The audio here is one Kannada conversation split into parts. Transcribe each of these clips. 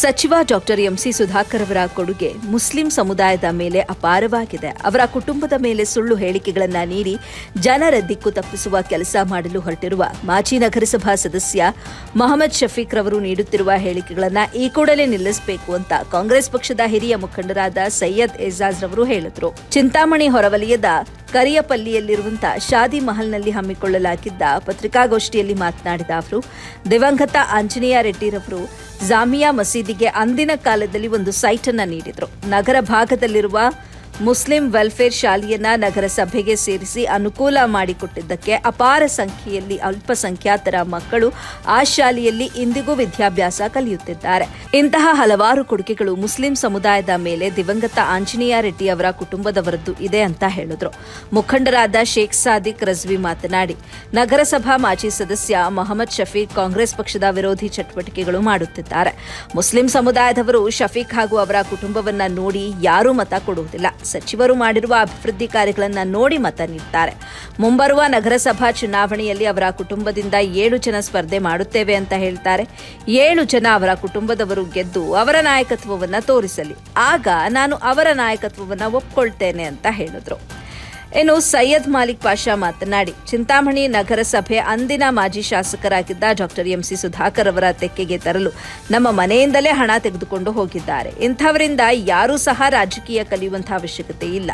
ಸಚಿವ ಡಾಕ್ಟರ್ ಎಂಸಿ ಸುಧಾಕರ್ ಅವರ ಕೊಡುಗೆ ಮುಸ್ಲಿಂ ಸಮುದಾಯದ ಮೇಲೆ ಅಪಾರವಾಗಿದೆ. ಅವರ ಕುಟುಂಬದ ಮೇಲೆ ಸುಳ್ಳು ಹೇಳಿಕೆಗಳನ್ನ ನೀಡಿ ಜನರ ದಿಕ್ಕು ತಪ್ಪಿಸುವ ಕೆಲಸ ಮಾಡಲು ಹೊರಟಿರುವ ಮಾಜಿ ನಗರಸಭಾ ಸದಸ್ಯ ಮೊಹಮ್ಮದ್ ಶಫೀಕ್ ರವರು ನೀಡುತ್ತಿರುವ ಹೇಳಿಕೆಗಳನ್ನು ಈ ಕೂಡಲೇ ನಿಲ್ಲಿಸಬೇಕು ಅಂತ ಕಾಂಗ್ರೆಸ್ ಪಕ್ಷದ ಹಿರಿಯ ಮುಖಂಡರಾದ ಸೈಯದ್ ಎಜಾಜ್ ರವರು ಹೇಳಿದರು. ಚಿಂತಾಮಣಿ ಹೊರವಲಯದ ಕರಿಯಪಲ್ಲಿಯಲ್ಲಿರುವಂತಹ ಶಾದಿ ಮಹಲ್ನಲ್ಲಿ ಹಮ್ಮಿಕೊಳ್ಳಲಾಗಿದ್ದ ಪತ್ರಿಕಾಗೋಷ್ಠಿಯಲ್ಲಿ ಮಾತನಾಡಿದ ಅವರು, ದಿವಂಗತ ಆಂಜನೇಯ ರೆಡ್ಡಿರವರು ಜಾಮಿಯಾ ಮಸೀದಿಗೆ ಅಂದಿನ ಕಾಲದಲ್ಲಿ ಒಂದು ಸೈಟನ್ನು ನೀಡಿದ್ರು. ನಗರ ಭಾಗದಲ್ಲಿರುವ ಮುಸ್ಲಿಂ ವೆಲ್ಫೇರ್ ಶಾಲೆಯನ್ನ ನಗರಸಭೆಗೆ ಸೇರಿಸಿ ಅನುಕೂಲ ಮಾಡಿಕೊಟ್ಟಿದ್ದಕ್ಕೆ ಅಪಾರ ಸಂಖ್ಯೆಯಲ್ಲಿ ಅಲ್ಪಸಂಖ್ಯಾತರ ಮಕ್ಕಳು ಆ ಶಾಲೆಯಲ್ಲಿ ಇಂದಿಗೂ ವಿದ್ಯಾಭ್ಯಾಸ ಕಲಿಯುತ್ತಿದ್ದಾರೆ. ಇಂತಹ ಹಲವಾರು ಕೊಡುಗೆಗಳು ಮುಸ್ಲಿಂ ಸಮುದಾಯದ ಮೇಲೆ ದಿವಂಗತ ಆಂಜನೇಯ ರೆಡ್ಡಿ ಅವರ ಕುಟುಂಬದವರದ್ದು ಇದೆ ಅಂತ ಹೇಳಿದ್ರು. ಮುಖಂಡರಾದ ಶೇಖ್ ಸಾದಿಕ್ ರಜ್ವಿ ಮಾತನಾಡಿ, ನಗರಸಭಾ ಮಾಜಿ ಸದಸ್ಯ ಮೊಹಮ್ಮದ್ ಶಫೀಕ್ ಕಾಂಗ್ರೆಸ್ ಪಕ್ಷದ ವಿರೋಧಿ ಚಟುವಟಿಕೆಗಳು ಮಾಡುತ್ತಿದ್ದಾರೆ. ಮುಸ್ಲಿಂ ಸಮುದಾಯದವರು ಶಫೀಕ್ ಹಾಗೂ ಅವರ ಕುಟುಂಬವನ್ನ ನೋಡಿ ಯಾರೂ ಮತ ಕೊಡುವುದಿಲ್ಲ. ಸಚಿವರು ಮಾಡಿರುವ ಅಭಿವೃದ್ಧಿ ಕಾರ್ಯಗಳನ್ನು ನೋಡಿ ಮತ ನೀಡುತ್ತಾರೆ ಮುಂಬರುವ ನಗರಸಭಾ ಚುನಾವಣೆಯಲ್ಲಿ ಅವರ ಕುಟುಂಬದಿಂದ ಏಳು ಜನ ಸ್ಪರ್ಧೆ ಮಾಡುತ್ತೇವೆ ಅಂತ ಹೇಳ್ತಾರೆ. ಏಳು ಜನ ಅವರ ಕುಟುಂಬದವರು ಗೆದ್ದು ಅವರ ನಾಯಕತ್ವವನ್ನು ತೋರಿಸಲಿ. ಆಗ ನಾನು ಅವರ ನಾಯಕತ್ವವನ್ನು ಒಪ್ಕೊಳ್ತೇನೆ ಅಂತ ಹೇಳಿದ್ರು. ಇನ್ನು ಸೈಯದ್ ಮಾಲಿಕ್ ಪಾಷಾ ಮಾತನಾಡಿ, ಚಿಂತಾಮಣಿ ನಗರಸಭೆ ಅಂದಿನ ಮಾಜಿ ಶಾಸಕರಾಗಿದ್ದ ಡಾಕ್ಟರ್ ಎಂಸಿ ಸುಧಾಕರ್ ಅವರ ತೆಕ್ಕೆಗೆ ತರಲು ನಮ್ಮ ಮನೆಯಿಂದಲೇ ಹಣ ತೆಗೆದುಕೊಂಡು ಹೋಗಿದ್ದಾರೆ. ಇಂಥವರಿಂದ ಯಾರೂ ಸಹ ರಾಜಕೀಯ ಕಲಿಯುವಂತಹ ಅವಶ್ಯಕತೆ ಇಲ್ಲ.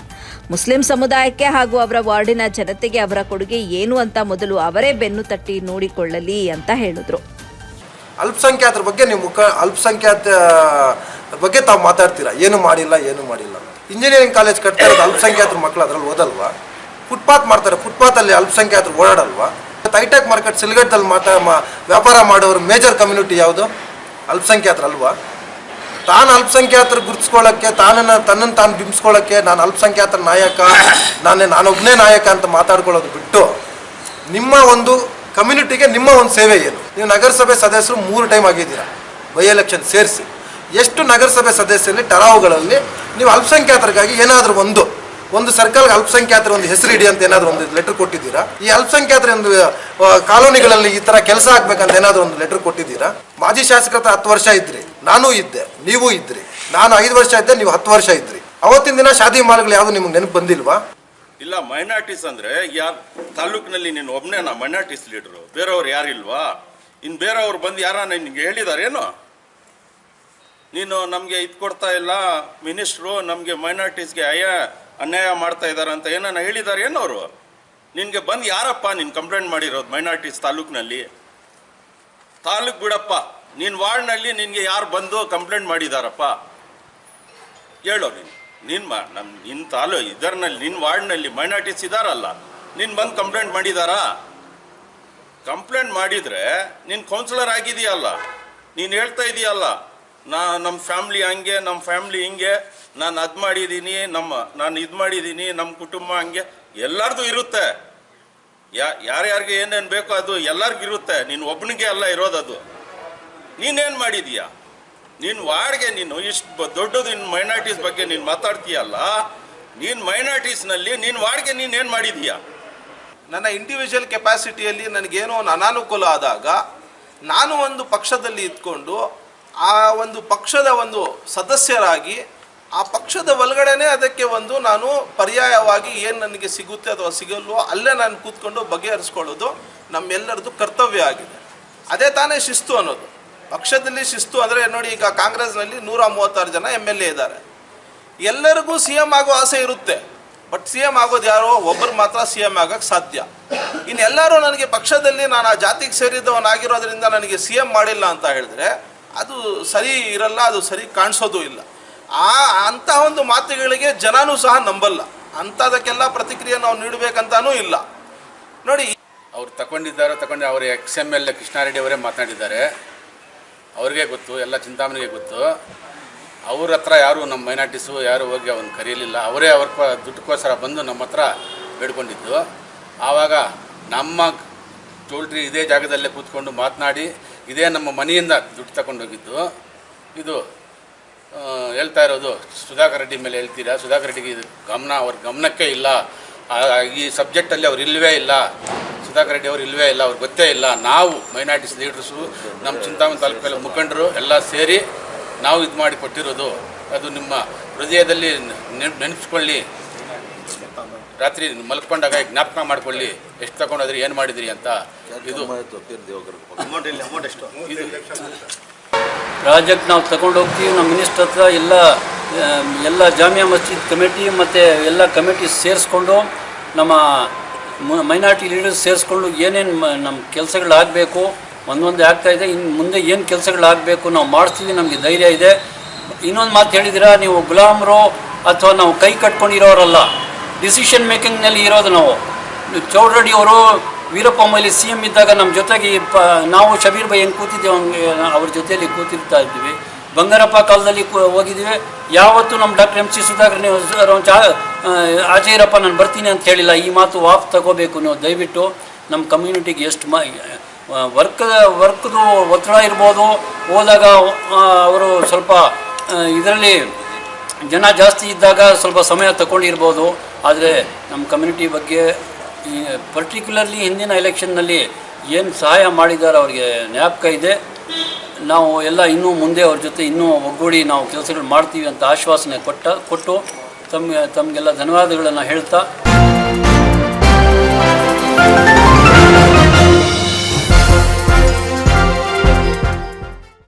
ಮುಸ್ಲಿಂ ಸಮುದಾಯಕ್ಕೆ ಹಾಗೂ ಅವರ ವಾರ್ಡಿನ ಜನತೆಗೆ ಅವರ ಕೊಡುಗೆ ಏನು ಅಂತ ಮೊದಲು ಅವರೇ ಬೆನ್ನು ತಟ್ಟಿ ನೋಡಿಕೊಳ್ಳಲಿ ಅಂತ ಹೇಳಿದ್ರು. ಅಲ್ಪಸಂಖ್ಯಾತರ ಬಗ್ಗೆ ನೀವು ಅಲ್ಪಸಂಖ್ಯಾತ ಬಗ್ಗೆ ತಾವು ಮಾತಾಡ್ತೀರಾ? ಏನು ಮಾಡಿಲ್ಲ ಏನು ಮಾಡಿಲ್ಲ ಇಂಜಿನಿಯರಿಂಗ್ ಕಾಲೇಜ್ ಕಟ್ತಾ ಇರೋದು ಅಲ್ಪಸಂಖ್ಯಾತರ ಮಕ್ಕಳು ಅದರಲ್ಲಿ ಓದಲ್ವಾ? ಫುಟ್ಪಾತ್ ಮಾಡ್ತಾರೆ ಫುಟ್ಪಾತಲ್ಲಿ ಅಲ್ಪಸಂಖ್ಯಾತರು ಓಡಾಡಲ್ವಾ? ಹೈಟೆಕ್ ಮಾರ್ಕೆಟ್ ಸಿಲ್ಗಟ್ಟಲ್ಲಿ ಮಾತಾ ವ್ಯಾಪಾರ ಮಾಡೋರು ಮೇಜರ್ ಕಮ್ಯುನಿಟಿ ಯಾವುದು? ಅಲ್ಪಸಂಖ್ಯಾತರಲ್ವಾ ತಾನು ಅಲ್ಪಸಂಖ್ಯಾತರು ಗುರುತಿಸ್ಕೊಳ್ಳೋಕ್ಕೆ, ತಾನನ್ನು, ತನ್ನನ್ನು ತಾನು ಬಿಂಬಿಸ್ಕೊಳ್ಳೋಕ್ಕೆ ನಾನು ಅಲ್ಪಸಂಖ್ಯಾತರ ನಾಯಕ, ನಾನೇ ನಾನೊಬ್ಬನೇ ನಾಯಕ ಅಂತ ಮಾತಾಡ್ಕೊಳ್ಳೋದು ಬಿಟ್ಟು ನಿಮ್ಮ ಒಂದು ಕಮ್ಯುನಿಟಿಗೆ ನಿಮ್ಮ ಒಂದು ಸೇವೆ ಏನು? ನೀವು ನಗರಸಭೆ ಸದಸ್ಯರು ಮೂರು ಟೈಮ್ ಆಗಿದ್ದೀರಾ ಬೈ ಎಲೆಕ್ಷನ್ ಸೇರಿಸಿ. ಎಷ್ಟು ನಗರಸಭೆ ಸದಸ್ಯರಲ್ಲಿ ಟರಾವುಗಳಲ್ಲಿ ನೀವು ಅಲ್ಪಸಂಖ್ಯಾತರಿಗಾಗಿ ಏನಾದರೂ ಒಂದು ಒಂದು ಸರ್ಕಲ್ಗೆ ಅಲ್ಪಸಂಖ್ಯಾತರ ಒಂದು ಹೆಸರು ಇಡಿ ಅಂತ ಏನಾದರೂ ಒಂದು ಲೆಟರ್ ಕೊಟ್ಟಿದ್ದೀರಾ? ಈ ಅಲ್ಪಸಂಖ್ಯಾತರ ಒಂದು ಕಾಲೋನಿಗಳಲ್ಲಿ ಈ ಥರ ಕೆಲಸ ಆಗ್ಬೇಕಂತ ಏನಾದರೂ ಒಂದು ಲೆಟರ್ ಕೊಟ್ಟಿದ್ದೀರಾ? ಮಾಜಿ ಶಾಸಕರ ಹತ್ತು ವರ್ಷ ಇದ್ರಿ, ನಾನು ಇದ್ದೆ, ನೀವು ಇದ್ರಿ, ನಾನು ಐದು ವರ್ಷ ಇದ್ದೆ, ನೀವು ಹತ್ತು ವರ್ಷ ಇದ್ರಿ. ಅವತ್ತಿನ ದಿನ ಶಾದಿ ಮಾಲ್ಗಳು ಯಾವುದು ನಿಮ್ಗೆ ನೆನಪು ಬಂದಿಲ್ವಾ? ಇಲ್ಲ ಮೈನಾರ್ಟೀಸ್ ಅಂದ್ರೆ ಯಾರು ತಾಲೂಕಿನಲ್ಲಿ ನೀನು ಒಬ್ಬನೇನಾ ಮೈನಾರಿಟೀಸ್ ಲೀಡ್ರು ಬೇರೆಯವ್ರು ಯಾರಿಲ್ವಾ? ಇನ್ನು ಬೇರೆಯವ್ರು ಬಂದು ಯಾರ ನಿನ್ಗೆ ಹೇಳಿದಾರೇನು? ನೀನು ನಮಗೆ ಇದು ಕೊಡ್ತಾ ಇಲ್ಲ, ಮಿನಿಸ್ಟ್ರು ನಮಗೆ ಮೈನಾರಿಟೀಸ್ಗೆ ಅಯ್ಯ, ಅನ್ಯಾಯ ಮಾಡ್ತಾ ಇದ್ದಾರೆ ಅಂತ ಏನನ್ನ ಹೇಳಿದ್ದಾರೆ ಏನವರು ನಿನಗೆ ಬಂದು ಯಾರಪ್ಪ ನೀನು ಕಂಪ್ಲೇಂಟ್ ಮಾಡಿರೋದು ಮೈನಾರಿಟೀಸ್ ತಾಲೂಕಿನಲ್ಲಿ? ತಾಲೂಕು ಬಿಡಪ್ಪ ನಿನ್ನ ವಾರ್ಡ್ನಲ್ಲಿ ನಿನಗೆ ಯಾರು ಬಂದು ಕಂಪ್ಲೇಂಟ್ ಮಾಡಿದಾರಪ್ಪ? ಹೇಳೋ ನೀನು. ನಿನ್ನ ಮಾ ನಮ್ಮ ನಿನ್ನ ತಾಲೂ, ಇದರ್ನಲ್ಲಿ ನಿನ್ನ ವಾರ್ಡ್ನಲ್ಲಿ ಮೈನಾರಿಟೀಸ್ ಇದಾರಲ್ಲ, ನೀನು ಬಂದು ಕಂಪ್ಲೇಂಟ್ ಮಾಡಿದಾರಾ? ಕಂಪ್ಲೇಂಟ್ ಮಾಡಿದರೆ ನೀನು ಕೌನ್ಸಿಲರ್ ಆಗಿದೆಯಲ್ಲ, ನೀನು ಹೇಳ್ತಾ ಇದೆಯಲ್ಲ ನಾ ನಮ್ಮ ಫ್ಯಾಮ್ಲಿ ಹಂಗೆ ನಮ್ಮ ಫ್ಯಾಮ್ಲಿ ಹಿಂಗೆ, ನಾನು ಅದು ಮಾಡಿದ್ದೀನಿ ನಮ್ಮ, ನಾನು ಇದು ಮಾಡಿದ್ದೀನಿ ನಮ್ಮ ಕುಟುಂಬ ಹಂಗೆ, ಎಲ್ಲರದು ಇರುತ್ತೆ. ಯಾ ಯಾರ್ಯಾರಿಗೆ ಏನೇನು ಬೇಕೋ ಅದು ಎಲ್ಲರಿಗೂ ಇರುತ್ತೆ, ನೀನು ಒಬ್ಬನಿಗೆ ಅಲ್ಲ ಇರೋದದು. ನೀನೇನು ಮಾಡಿದೀಯಾ? ನೀನು ವಾರ್ಡ್ಗೆ ನೀನು ಇಷ್ಟು ದೊಡ್ಡದು ನಿನ್ನ ಮೈನಾರಿಟೀಸ್ ಬಗ್ಗೆ ನೀನು ಮಾತಾಡ್ತೀಯಲ್ಲ, ನೀನು ಮೈನಾರಿಟೀಸ್ನಲ್ಲಿ ನೀನು ವಾರ್ಡ್ಗೆ ನೀನು ಏನು ಮಾಡಿದೀಯಾ? ನನ್ನ ಇಂಡಿವಿಜುವಲ್ ಕೆಪಾಸಿಟಿಯಲ್ಲಿ ನನಗೇನೋ ಒಂದು ಅನಾನುಕೂಲ ಆದಾಗ, ನಾನು ಒಂದು ಪಕ್ಷದಲ್ಲಿ ಇದ್ಕೊಂಡು ಆ ಒಂದು ಪಕ್ಷದ ಒಂದು ಸದಸ್ಯರಾಗಿ ಆ ಪಕ್ಷದ ಒಳಗಡೆನೆ ಅದಕ್ಕೆ ಒಂದು ನಾನು ಪರ್ಯಾಯವಾಗಿ ಏನು ನನಗೆ ಸಿಗುತ್ತೆ ಅಥವಾ ಸಿಗಲ್ವೋ ಅಲ್ಲೇ ನಾನು ಕೂತ್ಕೊಂಡು ಬಗೆಹರಿಸ್ಕೊಳ್ಳೋದು ನಮ್ಮೆಲ್ಲರದ್ದು ಕರ್ತವ್ಯ ಆಗಿದೆ. ಅದೇ ತಾನೇ ಶಿಸ್ತು ಅನ್ನೋದು. ಪಕ್ಷದಲ್ಲಿ ಶಿಸ್ತು ಅಂದರೆ ನೋಡಿ ಈಗ ಕಾಂಗ್ರೆಸ್ನಲ್ಲಿ ನೂರ ಮೂವತ್ತಾರು ಜನ ಎಂ ಎಲ್ ಎ ಇದ್ದಾರೆ. ಎಲ್ಲರಿಗೂ ಸಿ ಎಂ ಆಗೋ ಆಸೆ ಇರುತ್ತೆ. ಬಟ್ ಸಿ ಎಂ ಆಗೋದು ಯಾರೋ ಒಬ್ಬರು ಮಾತ್ರ ಸಿ ಎಂ ಆಗೋಕ್ಕೆ ಸಾಧ್ಯ. ಇನ್ನೆಲ್ಲರೂ ನನಗೆ ಪಕ್ಷದಲ್ಲಿ ನಾನು ಆ ಜಾತಿಗೆ ಸೇರಿದವನಾಗಿರೋದ್ರಿಂದ ನನಗೆ ಸಿ ಎಂ ಮಾಡಿಲ್ಲ ಅಂತ ಹೇಳಿದ್ರೆ ಅದು ಸರಿ ಇರಲ್ಲ, ಅದು ಸರಿ ಕಾಣಿಸೋದು ಇಲ್ಲ. ಆ, ಅಂಥ ಒಂದು ಮಾತುಗಳಿಗೆ ಜನನೂ ಸಹ ನಂಬಲ್ಲ. ಅಂಥದಕ್ಕೆಲ್ಲ ಪ್ರತಿಕ್ರಿಯೆ ನಾವು ನೀಡಬೇಕಂತನೂ ಇಲ್ಲ. ನೋಡಿ, ಅವ್ರು ತಗೊಂಡಿದ್ದಾರೆ ತಗೊಂಡು ಅವರ ex M L A Krishnareddy ಅವರೇ ಮಾತನಾಡಿದ್ದಾರೆ. ಅವ್ರಿಗೆ ಗೊತ್ತು, ಎಲ್ಲ ಚಿಂತಾಮಣಿಗೆ ಗೊತ್ತು. ಅವ್ರ ಹತ್ರ ಯಾರು ನಮ್ಮ ಮೈನಾರ್ಟಿಸು ಯಾರು ಹೋಗಿ ಅವನು ಕರೆಯಲಿಲ್ಲ ಅವರೇ ಅವ್ರ ದುಡ್ಡುಗೋಸ್ಕರ ಬಂದು ನಮ್ಮ ಹತ್ರ ಬೇಡ್ಕೊಂಡಿದ್ದು. ಆವಾಗ ನಮ್ಮ ಚೋಲ್ಟ್ರಿ ಇದೇ ಜಾಗದಲ್ಲೇ ಕೂತ್ಕೊಂಡು ಮಾತನಾಡಿ ಇದೇ ನಮ್ಮ ಮನೆಯಿಂದ ದುಡ್ಡು ತಗೊಂಡೋಗಿದ್ದು ಇದು ಹೇಳ್ತಾ ಇರೋದು, ಸುಧಾಕರ್ ರೆಡ್ಡಿ ಮೇಲೆ ಹೇಳ್ತೀರಾ? ಸುಧಾಕರ್ ರೆಡ್ಡಿಗೆ ಇದು ಗಮನ, ಅವ್ರ ಗಮನಕ್ಕೆ ಇಲ್ಲ. ಈ ಸಬ್ಜೆಕ್ಟಲ್ಲಿ ಅವ್ರು ಇಲ್ಲವೇ ಇಲ್ಲ. ಸುಧಾಕರ್ ರೆಡ್ಡಿ ಅವರು ಇಲ್ಲವೇ ಇಲ್ಲ ಅವ್ರಿಗೆ ಗೊತ್ತೇ ಇಲ್ಲ. ನಾವು ಮೈನಾರಿಟೀಸ್ ಲೀಡರ್ಸು ನಮ್ಮ ಚಿಂತಾಮಣಿ ತಾಲೂಕಲ್ಲಿ ಮುಖಂಡರು ಎಲ್ಲ ಸೇರಿ ನಾವು ಇದು ಮಾಡಿ ಕೊಟ್ಟಿರೋದು. ಅದು ನಿಮ್ಮ ಹೃದಯದಲ್ಲಿ ನೆನೆಸ್ಕೊಳ್ಳಿ. ರಾತ್ರಿ ಮಲ್ಕೊಂಡಾಗ ಜ್ಞಾಪಕ ಮಾಡ್ಕೊಳ್ಳಿ. ಎಷ್ಟು ತಗೊಂಡೋದ್ರಿ ಏನು ಮಾಡಿದ್ರಿ ಅಂತ. ಪ್ರಾಜೆಕ್ಟ್ ನಾವು ತಗೊಂಡು ಹೋಗ್ತೀವಿ ನಮ್ಮ ಮಿನಿಸ್ಟರ್ ಹತ್ರ ಎಲ್ಲ ಎಲ್ಲ ಜಾಮಿಯಾ ಮಸ್ಜಿದ್ ಕಮಿಟಿ ಮತ್ತು ಎಲ್ಲ ಕಮಿಟಿ ಸೇರಿಸ್ಕೊಂಡು ನಮ್ಮ ಮೈನಾರಿಟಿ ಲೀಡರ್ಸ್ ಸೇರಿಸ್ಕೊಂಡು ಏನೇನು ನಮ್ಮ ಕೆಲಸಗಳಾಗಬೇಕು ಒಂದೊಂದೇ ಆಗ್ತಾ ಇದೆ ಇನ್ನು ಮುಂದೆ ಏನು ಕೆಲಸಗಳಾಗಬೇಕು ನಾವು ಮಾಡಿಸ್ತೀವಿ ನಮಗೆ ಧೈರ್ಯ ಇದೆ. ಇನ್ನೊಂದು ಮಾತು ಹೇಳಿದಿರಾ ನೀವು ಗುಲಾಮರು ಅಥವಾ ನಾವು ಕೈ ಕಟ್ಕೊಂಡಿರೋರಲ್ಲ ಡಿಸಿಷನ್ ಮೇಕಿಂಗ್ನಲ್ಲಿ ಇರೋದು ನಾವು. ಚೌಡ್ರಡಿ ಅವರು ವೀರಪ್ಪ ಮೊಯ್ಲಿ ಸಿ ಎಂ ಇದ್ದಾಗ ನಮ್ಮ ಜೊತೆಗೆ ಪ ನಾವು ಶಬೀರ್ ಬೈ ಹೆಂಗೆ ಕೂತಿದ್ದೇವೆ ಹಂಗೆ ಅವ್ರ ಜೊತೆಯಲ್ಲಿ ಕೂತಿರ್ತಾ ಇದ್ದೀವಿ ಬಂಗಾರಪ್ಪ ಕಾಲದಲ್ಲಿ ಹೋಗಿದ್ದೀವಿ ಯಾವತ್ತೂ ನಮ್ಮ ಡಾಕ್ಟರ್ ಎಂ ಸಿ ಸುಧಾಕರ್ ನೀವು ಚಾ ಆ, ಆಚೆ ಇರಪ್ಪ ನಾನು ಬರ್ತೀನಿ ಅಂತ ಹೇಳಿಲ್ಲ. ಈ ಮಾತು ವಾಪ್ ತಗೋಬೇಕು ನೀವು ದಯವಿಟ್ಟು ನಮ್ಮ ಕಮ್ಯುನಿಟಿಗೆ ಎಷ್ಟು ಮ ವರ್ಕ್ ವರ್ಕ್ದು ಒತ್ತಡ ಇರ್ಬೋದು. ಹೋದಾಗ ಅವರು ಸ್ವಲ್ಪ ಇದರಲ್ಲಿ ಜನ ಜಾಸ್ತಿ ಇದ್ದಾಗ ಸ್ವಲ್ಪ ಸಮಯ ತಗೊಂಡಿರ್ಬೋದು. ಆದರೆ ನಮ್ಮ ಕಮ್ಯುನಿಟಿ ಬಗ್ಗೆ ಪರ್ಟಿಕ್ಯುಲರ್ಲಿ ಹಿಂದಿನ ಎಲೆಕ್ಷನ್ನಲ್ಲಿ ಏನು ಸಹಾಯ ಮಾಡಿದ್ದಾರೆ ಅವರಿಗೆ ಜ್ಞಾಪಕ ಇದೆ. ನಾವು ಎಲ್ಲ ಇನ್ನೂ ಮುಂದೆ ಅವ್ರ ಜೊತೆ ಇನ್ನೂ ಒಗ್ಗೂಡಿ ನಾವು ಕೆಲಸಗಳು ಮಾಡ್ತೀವಿ ಅಂತ ಆಶ್ವಾಸನೆ ಕೊಟ್ಟ, ಕೊಟ್ಟು ತಮಗೆ, ತಮಗೆಲ್ಲ ಧನ್ಯವಾದಗಳನ್ನು ಹೇಳ್ತಾ.